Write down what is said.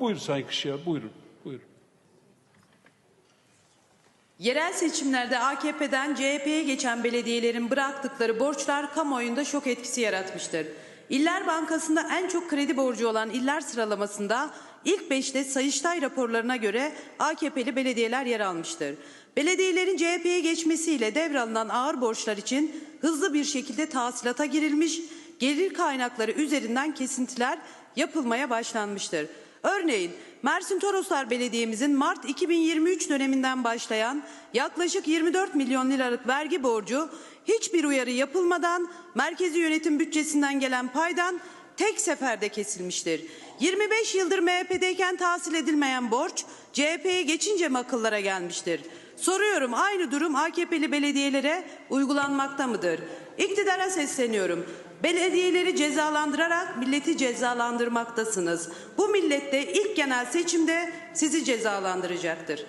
Buyur Sayın Kışya, buyurun. Buyurun. Yerel seçimlerde AKP'den CHP'ye geçen belediyelerin bıraktıkları borçlar kamuoyunda şok etkisi yaratmıştır. İller Bankası'nda en çok kredi borcu olan iller sıralamasında ilk 5'te Sayıştay raporlarına göre AKP'li belediyeler yer almıştır. Belediyelerin CHP'ye geçmesiyle devralınan ağır borçlar için hızlı bir şekilde tahsilata girilmiş, gelir kaynakları üzerinden kesintiler yapılmaya başlanmıştır. Örneğin Mersin Toroslar Belediye'mizin Mart 2023 döneminden başlayan yaklaşık 24 milyon liralık vergi borcu hiçbir uyarı yapılmadan merkezi yönetim bütçesinden gelen paydan tek seferde kesilmiştir. 25 yıldır MHP'deyken tahsil edilmeyen borç CHP'ye geçince mi akıllara gelmiştir? Soruyorum aynı durum AKP'li belediyelere uygulanmakta mıdır? İktidara sesleniyorum. Belediyeleri cezalandırarak milleti cezalandırmaktasınız. Bu millet de ilk genel seçimde sizi cezalandıracaktır.